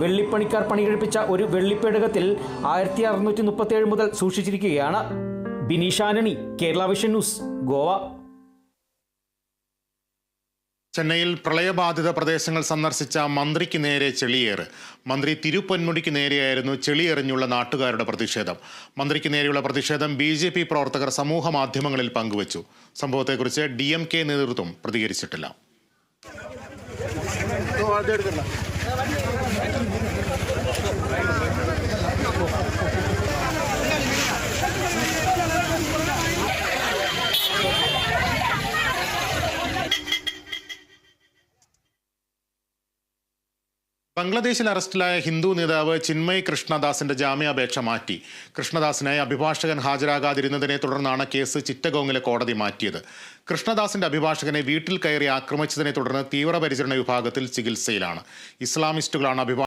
വെള്ളിപ്പണിക്കാർ പണികഴിപ്പിച്ച ഒരു വെള്ളിപ്പേടകത്തിൽ ആയിരത്തി അറുന്നൂറ്റി മുപ്പത്തിയേഴ് മുതൽ സൂക്ഷിച്ചിരിക്കുകയാണ് ബിനീഷാനണി കേരള വിഷൻ ന്യൂസ് ഗോവ. ചെന്നൈയിൽ പ്രളയബാധിത പ്രദേശങ്ങൾ സന്ദർശിച്ച മന്ത്രിക്ക് നേരെ ചെളിയേറ്. മന്ത്രി തിരുപ്പൊന്മുടിക്ക് നേരെയായിരുന്നു ചെളിയെറിഞ്ഞുള്ള നാട്ടുകാരുടെ പ്രതിഷേധം. മന്ത്രിക്ക് നേരെയുള്ള പ്രതിഷേധം ബി ജെ പി പ്രവർത്തകർ സമൂഹ മാധ്യമങ്ങളിൽ പങ്കുവച്ചു. സംഭവത്തെക്കുറിച്ച് ഡി എം കെ നേതൃത്വം പ്രതികരിച്ചിട്ടില്ല. ബംഗ്ലാദേശിൽ അറസ്റ്റിലായ ഹിന്ദു നേതാവ് ചിന്മയ് കൃഷ്ണദാസിന്റെ ജാമ്യാപേക്ഷ മാറ്റി. കൃഷ്ണദാസിനായി അഭിഭാഷകൻ ഹാജരാകാതിരുന്നതിനെ തുടർന്നാണ് കേസ് ചിറ്റഗോങ്ങിലെ കോടതി മാറ്റിയത്. കൃഷ്ണദാസിന്റെ അഭിഭാഷകനെ വീട്ടിൽ കയറി ആക്രമിച്ചതിനെ തുടർന്ന് തീവ്രപരിചരണ വിഭാഗത്തിൽ ചികിത്സയിലാണ്. ഇസ്ലാമിസ്റ്റുകളാണ് അഭിഭാഷകൻ